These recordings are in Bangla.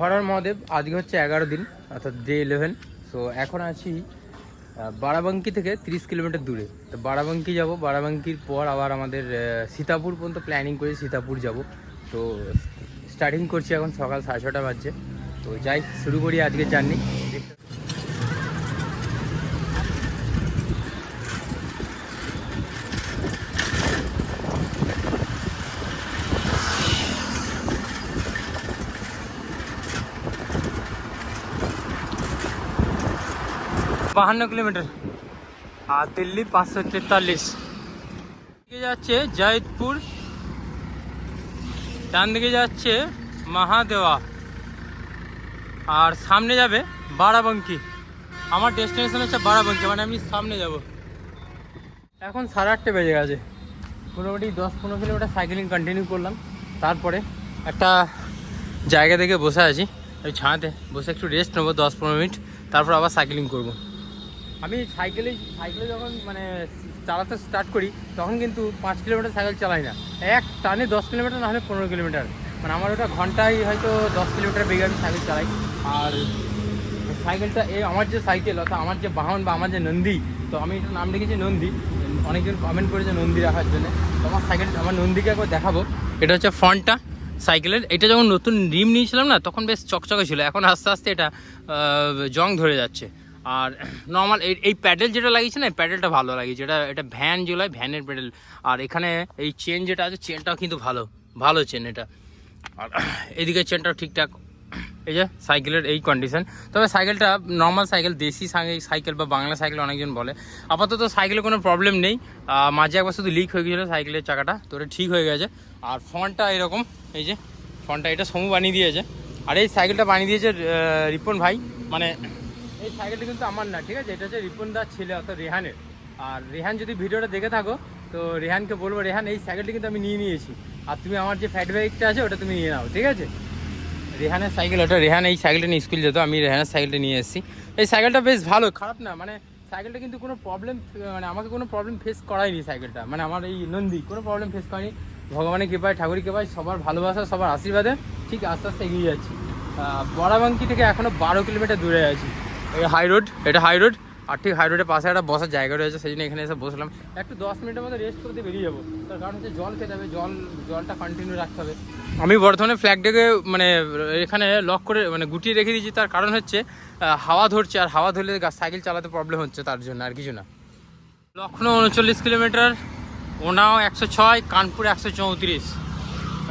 হরার মহাদেব, আজকে হচ্ছে এগারো দিন, অর্থাৎ ডে ইলেভেন সো এখন আছি বারাবাঙ্কি থেকে তিরিশ কিলোমিটার দূরে। তো বারাবাঙ্কি যাব। বারাবাঙ্কির পর আবার আমাদের সীতাপুর পর্যন্ত প্ল্যানিং করে সীতাপুর যাব। তো স্টার্টিং করছি এখন সকাল সাড়ে ছটা বাজছে। তো যাই, শুরু করি আজকে জার্নি বাহান্ন কিলোমিটার। আর দিল্লি পাঁচশো তেতাল্লিশ। দিকে যাচ্ছে জয়পুর ডান দিকে যাচ্ছে মহাদেওয়া। আর সামনে যাবে বারাবাঙ্কি। আমার ডেস্টিনেশন হচ্ছে বারাবাঙ্কি মানে আমি সামনে যাব। এখন সাড়ে আটটা বেজে গেছে। মোটামুটি দশ পনেরো কিলোমিটার সাইকেলিং কন্টিনিউ করলাম। তারপরে একটা জায়গা থেকে বসে আছি। ওই ছাঁতে বসে একটু রেস্ট নেব দশ পনেরো মিনিট। তারপর আবার সাইকেলিং করব। আমি সাইকেলে সাইকেলে যখন মানে চালাতে স্টার্ট করি, তখন কিন্তু পাঁচ কিলোমিটার সাইকেল চালাই না। এক টানে দশ কিলোমিটার, না হলে পনেরো কিলোমিটার। মানে আমার ওটা ঘন্টায় হয়তো দশ কিলোমিটার বেগে আমি সাইকেল চালাই। আর সাইকেলটা, এই আমার যে সাইকেল, অর্থাৎ আমার যে বাহন বা আমার যে নন্দী, তো আমি এটার নাম রেখেছি নন্দী। অনেকজন কমেন্ট করেছে নন্দী রাখার জন্য। তো আমার সাইকেল, আমার নন্দীকে একবার দেখাবো। এটা হচ্ছে ফ্রন্টটা সাইকেলের। এটা যখন নতুন রিম নিয়েছিলাম না, তখন বেশ চকচকে ছিল। এখন আস্তে আস্তে এটা জং ধরে যাচ্ছে। আর নর্মাল এই প্যাডেল যেটা লাগিয়েছে না প্যাডেলটা ভালো লাগিয়েছে। এটা এটা ভ্যান যেগুলো ভ্যানের প্যাডেল আর এখানে এই চেন যেটা আছে চেনটাও কিন্তু ভালো ভালো চেন এটা। আর এদিকে চেনটাও ঠিকঠাক। এই যে সাইকেলের এই কন্ডিশন তবে সাইকেলটা নর্মাল সাইকেল দেশি সাই- সাইকেল বা বাংলা সাইকেল অনেকজন বলে। আপাতত সাইকেলে কোনো প্রবলেম নেই। মাঝে একবার শুধু লিক হয়ে গিয়েছিল সাইকেলের চাকাটা, তো ঠিক হয়ে গেছে। আর ফ্রন্টটা এরকম, এই যে ফ্রন্টটা এটা সমু বানিয়ে দিয়েছে। আর এই সাইকেলটা বানিয়ে দিয়েছে রিপন ভাই। মানে এই সাইকেলটা কিন্তু আমার না, ঠিক আছে? এটা হচ্ছে রিপন দার ছেলে, অর্থাৎ রেহানের। আর রেহান যদি ভিডিওটা দেখে থাকো, তো রেহানকে বলব, রেহান, এই সাইকেলটি কিন্তু আমি নিয়ে নিয়েছি। আর তুমি আমার যে ফ্যাট বাইকটা আছে, ওটা তুমি নিয়ে নাও, ঠিক আছে? রেহানের সাইকেল ওটা রেহান এই সাইকেলটা নিয়ে স্কুল যেত, আমি রেহানের সাইকেলটা নিয়ে এসেছি। এই সাইকেলটা বেশ ভালো, খারাপ না মানে সাইকেলটা কিন্তু কোনো প্রবলেম মানে আমাকে কোনো প্রবলেম ফেস করায়নি সাইকেলটা মানে আমার এই নন্দী, কোনো প্রবলেম ফেস করেনি ভগবানের কৃপায়, ঠাকুরের কৃপায়, সবার ভালোবাসা, সবার আশীর্বাদে, ঠিক আস্তে আস্তে এগিয়ে যাচ্ছি। বড়াবাঙ্কি থেকে এখনও বারো কিলোমিটার দূরে আছি। হাই রোড এটা হাই রোড আর ঠিক হাই রোডের পাশে একটা বসার জায়গা রয়েছে সেই জন্য এখানে এসে বসলাম। একটু দশ মিনিটের মধ্যে রেস্ট করতে বেরিয়ে যাব। তার কারণ হচ্ছে জল খেতে হবে, জল, জলটা কন্টিনিউ রাখতে হবে। আমি বর্তমানে ফ্ল্যাগটাকে মানে এখানে লক করে মানে গুটিয়ে রেখে দিয়েছি। তার কারণ হচ্ছে হাওয়া ধরছে, আর হাওয়া ধরলে সাইকেল চালাতে প্রবলেম হচ্ছে তার জন্য, আর কিছু না। লখনৌ উনচল্লিশ কিলোমিটার ওনাও একশো ছয়, কানপুর একশো চৌত্রিশ।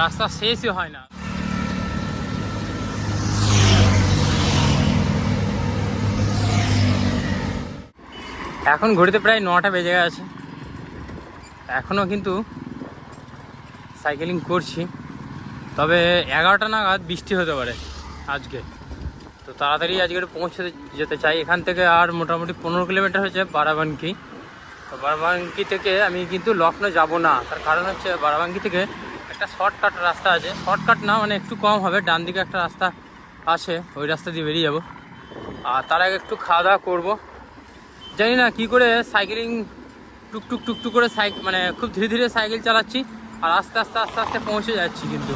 রাস্তা শেষই হয় না। এখন ঘড়িতে প্রায় নটা বেজে গেছে। এখনও কিন্তু সাইকেলিং করছি। তবে এগারোটা নাগাদ বৃষ্টি হতে পারে আজকে। তো তাড়াতাড়ি আজকে একটু পৌঁছে যেতে চাই। এখান থেকে আর মোটামুটি পনেরো কিলোমিটার হচ্ছে বারাবাঙ্কি। তো বারাবাঙ্কি থেকে আমি কিন্তু লখনৌ যাব না। তার কারণ হচ্ছে বারাবাঙ্কি থেকে একটা শর্টকাট রাস্তা আছে। শর্টকাট না মানে একটু কম হবে। ডান দিকে একটা রাস্তা আছে। ওই রাস্তা দিয়ে বেরিয়ে যাব। আর তার আগে একটু খাওয়া দাওয়া করব। জানি না কি করে সাইকেলিং টুকটুক টুকটুক করে সাইকেল মানে খুব ধীরে ধীরে সাইকেল চালাচ্ছি, আর আস্তে আস্তে আস্তে আস্তে পৌঁছে যাচ্ছি কিন্তু।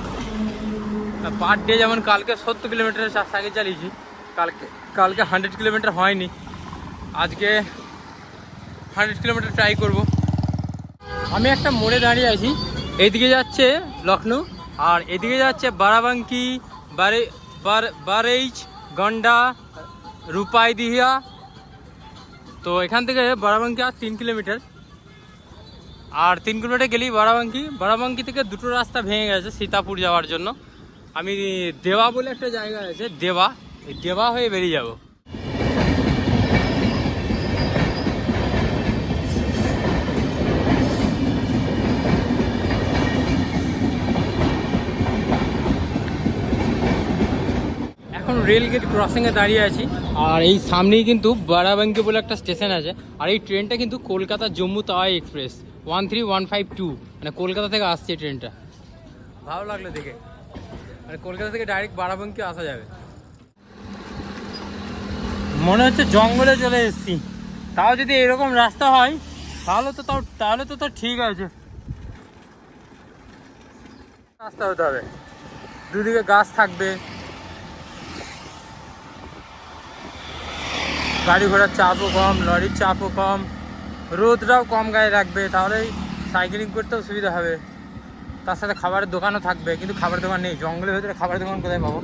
পার ডে যেমন কালকে সত্তর কিলোমিটার সাইকেল চালিয়েছি, কালকে কালকে হান্ড্রেড কিলোমিটার হয়নি। আজকে হান্ড্রেড কিলোমিটার ট্রাই করব। আমি একটা মোড়ে দাঁড়িয়ে আছি এইদিকে যাচ্ছে লখনৌ আর এদিকে যাচ্ছে বারাবাঙ্কি, বারে বার বারেইচ, গন্ডা রূপাইদিহিয়া তো এখান থেকে বারাবাঙ্কি আর তিন কিলোমিটার। আর তিন কিলোমিটার গেলেই বারাবাঙ্কি। বারাবাঙ্কি থেকে দুটো রাস্তা ভেঙে গেছে সীতাপুর যাওয়ার জন্য। আমি দেওয়া বলে একটা জায়গা আছে, দেওয়া। এই দেওয়া হয়ে বেরিয়ে যাব। রেল গেট ক্রসিংয়ে দাঁড়িয়ে আছি। আর এই সামনেই কিন্তু বারাবাঙ্কি বলে একটা স্টেশন আছে। আর এই ট্রেনটা কিন্তু Kolkata Jammu Tawi express one three one five two মানে কলকাতা থেকে আসছে ট্রেনটা ভালো লাগল দেখে। মানে কলকাতা থেকে ডাইরেক্ট বারাবাঙ্কি আসা যাবে। মনে হচ্ছে জঙ্গলে চলে এসেছি। তাও যদি এরকম রাস্তা হয়, তাহলে তো তাও তাহলে তো তো ঠিক আছে। রাস্তা হতে হবে। দুদিকে গাছ থাকবে। গাড়ি ঘোড়ার চাপও কম, লরির চাপও কম। রোদটাও কম গায়ে রাখবে তাহলেই সাইকেলিং করতেও সুবিধা হবে। তার সাথে খাবারের দোকানও থাকবে, কিন্তু খাবারের দোকান নেই। জঙ্গলের ভেতরে খাবারের দোকান কোথায় পাবো?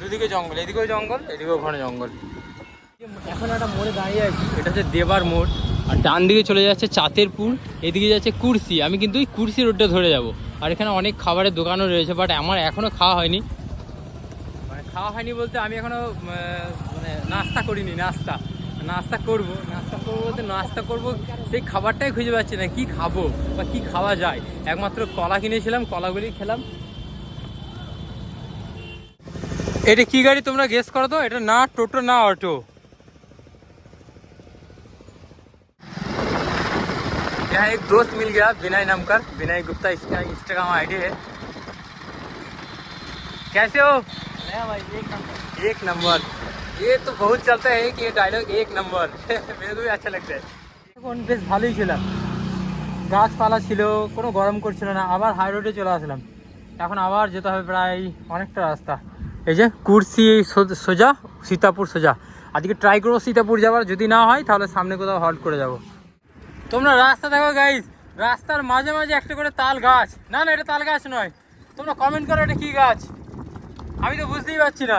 দুদিকে জঙ্গল, এদিকেও জঙ্গল, এদিকেও ঘন জঙ্গল। এখন একটা মোড়ে দাঁড়িয়ে আছি, এটা হচ্ছে দেবার মোড়। আর ডান দিকে চলে যাচ্ছে চাতেরপুর এদিকে যাচ্ছে কুরসি। আমি কিন্তু ওই কুরসি রোডটা ধরে যাব। আর এখানে অনেক খাবারের দোকানও রয়েছে বাট আমার এখনও খাওয়া হয়নি। খাওয়া হয়নি বলতে আমি এখনও মানে নাস্তা করিনি নাস্তা নাস্তা করব নাস্তা করবো বলতে নাস্তা করব সেই খাবারটাই খুঁজে পাচ্ছি না কি খাবো বা কি খাওয়া যায় একমাত্র কলা কিনেছিলাম কলাগুলি খেলাম এটা কি গাড়ি তোমরা গেস করো তো এটা না টোটো না অটো यहाँ एक दोस्त मिल गया विनय नाम का विनय गुप्ता इसका इंस्टाग्राम आईडी है कैसे हो भाई एक नंबर एक नंबर ये तो बहुत चलता है कि ये डायलॉग एक नंबर मेरे को भी अच्छा लगता है এখন বেশ ভালোই ছিলাম গাছপালা ছিল কোনো গরম করছিল না আবার হাই রোডে চলে আসলাম এখন আবার যেতে হবে প্রায় অনেকটা রাস্তা এই যে কুর্সি সো- সোজা সীতাপুর সোজা আজকে ট্রাই করবো সীতাপুর যাওয়ার যদি না হয় তাহলে সামনে কোথাও হল্ট করে যাব তোমরা রাস্তা দেখো গাইজ রাস্তার মাঝে মাঝে একটা করে তাল গাছ না না এটা তাল গাছ নয় তোমরা কমেন্ট করো এটা কি গাছ আমি তো বুঝতেই পারছি না।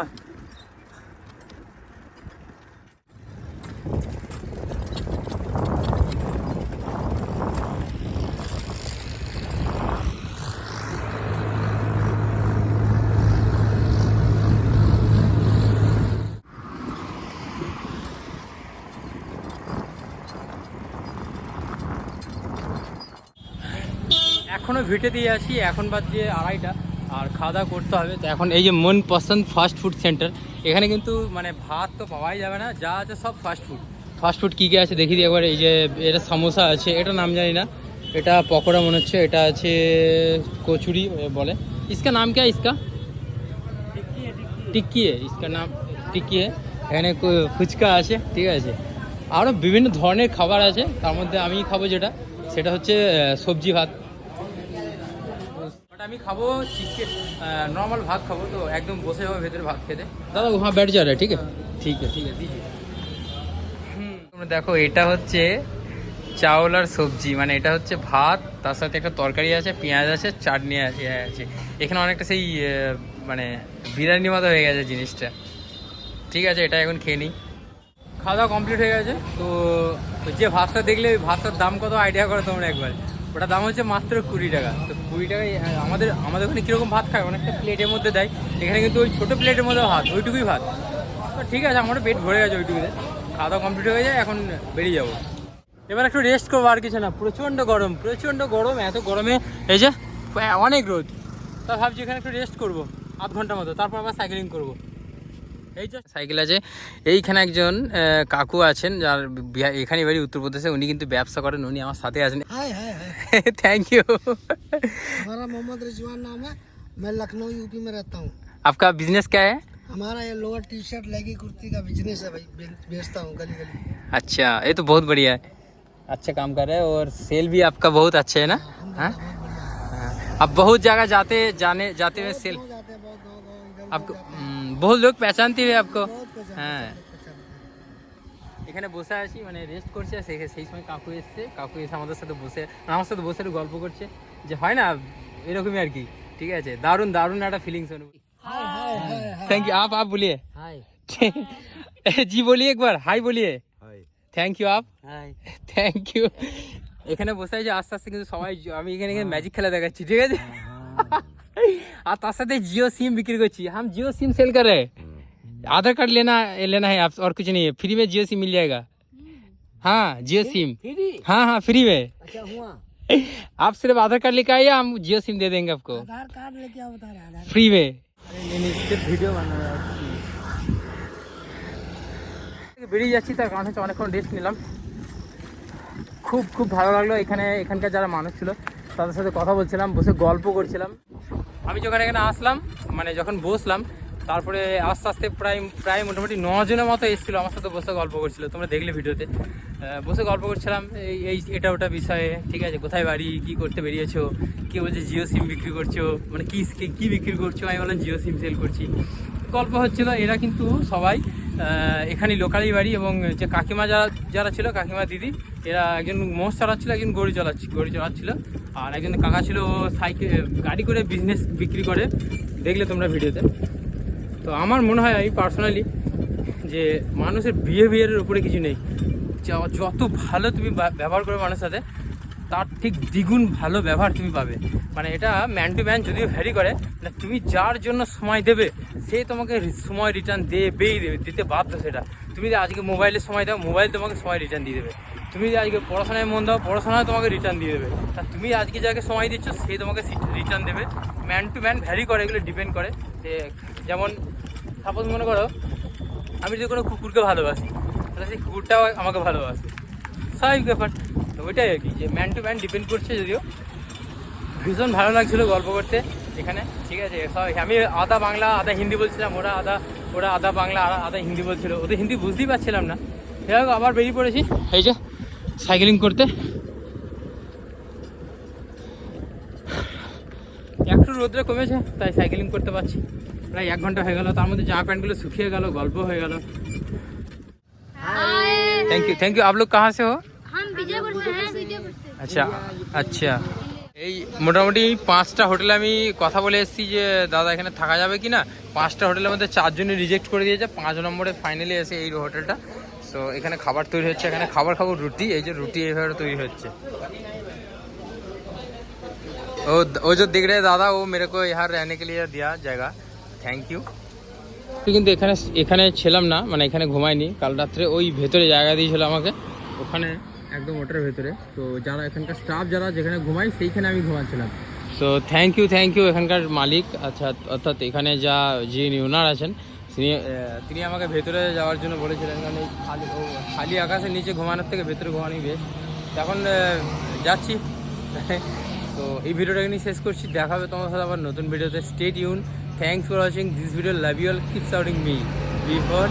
এখনও ভিটে দিয়ে আসি এখন বাজছে আড়াইটা। আর খাওয়া দাওয়া করতে হবে তো এখন এই যে মন পছন্দ ফাস্ট ফুড সেন্টার এখানে কিন্তু মানে ভাত তো পাওয়াই যাবে না যা আছে সব ফাস্ট ফুড ফাস্ট ফুড কী কী আছে দেখি দিই একবার এই যে এটা সমোসা আছে এটা নাম জানি না এটা পকোড়া মনে হচ্ছে এটা আছে কচুরি এ বলে ইসকা নাম কে ইসকা টিক্কি है इसका नाम টিক্কি है এখানে কু- ফুচকা আছে ঠিক আছে আরও বিভিন্ন ধরনের খাবার আছে তার মধ্যে আমি খাবো যেটা সেটা হচ্ছে আহ, সবজি ভাত বাট আমি খাবো চিকেন নর্মাল ভাত খাবো তো একদম বসে যাবো ভেতরে ভাত খেতে দাদা ওহা बैठ जा रहा है ठीक है ठीक है ठीक है दीजिए হুম তোমরা দেখো এটা হচ্ছে চাউল আর সবজি মানে এটা হচ্ছে ভাত তার সাথে একটা তরকারি আছে পেঁয়াজ আছে চাটনি আছে আছে এখানে অনেকটা সেই আহ, মানে বিরিয়ানি মতো হয়ে গেছে জিনিসটা ঠিক আছে এটা এখন খেয়ে নিই খাওয়া দাওয়া কমপ্লিট হয়ে গেছে তো ওই যে ভাতটা দেখলে ওই ভাতটার দাম কত আইডিয়া করো তোমরা একবার ওটা দাম হচ্ছে মাত্র কুড়ি টাকা। তো কুড়ি টাকায় আমাদের আমাদের ওখানে কীরকম ভাত খায়? অনেকটা প্লেটের মধ্যে দেয়। এখানে কিন্তু ওই ছোটো প্লেটের মধ্যে ভাত, ওইটুকুই ভাত। তো ঠিক আছে, আমারও পেট ভরে গেছে ওইটুকুতে। খাওয়া দাওয়া কমপ্লিট হয়ে যায় এখন বেরিয়ে যাব। এবার একটু রেস্ট করব, আর কিছু না। প্রচণ্ড গরম প্রচণ্ড গরম, এত গরমে এই যে, অনেক রোদ। তা ভাবছি এখানে একটু রেস্ট করব, আধ ঘণ্টা মতো। তারপর আবার সাইকেলিং করব। এই যে সাইকেল আছে এইখানে একজন আহ, কাকু আছেন যার বিহা- এখানে বাড়ি উত্তরপ্রদেশে উনি কিন্তু ব্যবসা করেন উনি আমার সাথে আছেন हाय हाय हाय থ্যাংক ইউ हमारा मोहम्मद रिजवान नाम है मैं लखनऊ यूपी में रहता हूँ आपका बिजनेस क्या है हमारा ये लोअर टी शर्ट लेगी कुर्ती का बिजनेस है भाई बे- बेचता हूँ गली गली अच्छा ये तो बहुत बढ़िया है अच्छा काम कर रहे हैं और सेल भी आपका बहुत अच्छा है ना हाँ हाँ। अब बहुत जगह जाते जाने जाते हुए सेल आपको हम्म, बहुत लोग पहचानते हुए आपको बहुत पहचान হ্যাঁ पहचानते हैं। এখানে বসে আছি মানে রেস্ট করছে সেই সেই সময় কাকু এসছে কাকু এসে আমাদের সাথে বসে আমার সাথে বসে একটু গল্প করছে যে হয় না এরকমই আর কি ঠিক আছে দারুণ দারুণ একটা ফিলিংস অনুভূতি हाय हाय हाय थैंक यू आप आप बोलिए हाय जी बोलिए एक बार हाय बोलिए हाय thank you up hi thank you এখানে বসে আছে আস্তে আস্তে কিন্তু সবাই আমি এখানে ম্যাজিক খেলা দেখাচ্ছি ঠিক আছে আর তার সাথে জিও সিম বিক্রি করছি हम जियो सिम सेल कर रहे हैं आधार कार्ड लेना लेना है आप और कुछ नहीं है फ्री में जियो सिम मिल जाएगा हाँ जियो सिम फ्री हाँ हाँ फ्री में अच्छा हुआ आप सिर्फ आधार कार्ड लेके आइए हम जियो सिम दे देंगे आपको आधार कार्ड लेके आओ बता रहे आधार फ्री में ভিডিও বানানো বেরিয়ে যাচ্ছি তার কারণ হচ্ছে অনেকক্ষণ রেস্ট নিলাম খুব খুব ভালো লাগলো এখানে এখানকার যারা মানুষ ছিল তাদের সাথে কথা বলছিলাম বসে গল্প করছিলাম আমি যখন এখানে আসলাম মানে যখন বসলাম, তারপরে আস্তে আস্তে প্রায় প্রায় মোটামুটি নজনের মতো এসেছিল, আমার সাথে বসে গল্প করছিল। তোমরা দেখলে ভিডিওতে। বসে গল্প করছিলাম, এই এই এটা ওটা বিষয়ে, ঠিক আছে, কোথায় বাড়ি, কী করতে বেরিয়েছো? কেউ বলছে, জিও সিম বিক্রি করছ মানে কী কী বিক্রি করছ? আমি বললাম, জিও সিম সেল করছি। গল্প হচ্ছিল, এরা কিন্তু সবাই এখানে লোকালি বাড়ি এবং যে কাকিমা যারা যারা ছিল, কাকিমা দিদি এরা একজন মোষ চালাচ্ছিল একজন গড়ি চালাচ্ছিল গড়ি চালাচ্ছিল। আর একজন কাকা ছিল সাইকেল, গাড়ি করে বিজনেস বিক্রি করে। দেখলে তোমরা ভিডিওতে। তো আমার মনে হয় আমি পার্সোনালি যে মানুষের বিহেভিয়ারের উপরে কিছু নেই। যত ভালো তুমি ব্যবহার করবে মানুষের সাথে, তার ঠিক দ্বিগুণ ভালো ব্যবহার তুমি পাবে। মানে এটা ম্যান টু ম্যান যদিও ভ্যারি করে মানে তুমি যার জন্য সময় দেবে, সে তোমাকে সময় রিটার্ন দেবেই দেবে, দিতে বাধ্য সেটা। তুমি আজকে মোবাইলে সময় দাও মোবাইল তোমাকে সময় রিটার্ন দিয়ে দেবে। তুমি যদি আজকে পড়াশোনায় মন দাও, পড়াশোনায় তোমাকে রিটার্ন দিয়ে দেবে। আর তুমি আজকে যাকে সময় দিচ্ছ, সে তোমাকে রিটার্ন দেবে। ম্যান টু ম্যান ভ্যারি করে, এগুলো ডিপেন্ড করে। যে যেমন সাপোজ মনে করো, আমি যদি কোনো কুকুরকে ভালোবাসি, তাহলে সেই কুকুরটাও আমাকে ভালোবাসে। স্বাভাবিক ব্যাপার। ওইটাই আর কি, যে ম্যান টু ম্যান ডিপেন্ড করছে যদিও। ভীষণ ভালো লাগছিল গল্প করতে এখানে, ঠিক আছে? সবাই, আমি আধা বাংলা, আধা হিন্দি বলছিলাম, ওরা আধা ওরা আধা বাংলা আধা হিন্দি বলছিল। ওদের হিন্দি বুঝতেই পারছিলাম না। যাই আবার বেরিয়ে পড়েছি। এই যে সাইকেলিং করতে। একটু রোদ্রে কমেছে তাই সাইকেলিং করতে পারছি। প্রায় এক ঘণ্টা হয়ে গেল তার মধ্যে জামা প্যান্টগুলো শুকিয়ে গেল গল্প হয়ে গেল। থ্যাংক ইউ থ্যাংক ইউ আপলোক কাহা সে আচ্ছা আচ্ছা। এই মোটামুটি পাঁচটা হোটেলে আমি কথা বলে এসেছি যে দাদা এখানে থাকা যাবে কি না পাঁচটা হোটেলের মধ্যে চারজনই রিজেক্ট করে দিয়েছে পাঁচ নম্বরে ফাইনালি এসে এই হোটেলটা। সো এখানে খাবার তৈরি হচ্ছে এখানে খাবার খাবো রুটি এই যে রুটি এইভাবে তৈরি হচ্ছে ओ वो जो दिख रहे हैं दादा वो मेरे को यहाँ रहने के लिए दिया जाएगा থ্যাংক ইউ কিন্তু এখানে এখানে ছিলাম না মানে এখানে ঘুমাইনি কাল রাত্রে ওই ভেতরে জায়গা দিয়েছিল আমাকে ওখানে একদম ওটার ভেতরে তো যারা এখানকার স্টাফ যারা যেখানে ঘুমাই সেইখানে আমি ঘুমাচ্ছিলাম তো থ্যাংক ইউ থ্যাংক ইউ এখানকার মালিক আচ্ছা অর্থাৎ এখানে যা যিনি ওনার আছেন তিনি আমাকে ভেতরে যাওয়ার জন্য বলেছিলেন কারণ এই খালি খালি আকাশের নিচে ঘুমানোর থেকে ভেতরে ঘুমানোই বেশ এখন যাচ্ছি। তো এই ভিডিওটা এখানে শেষ করছি। দেখা হবে তোমার সাথে আবার নতুন ভিডিওতে। Stay Yoon thanks for watching this video love you all keep shouting me before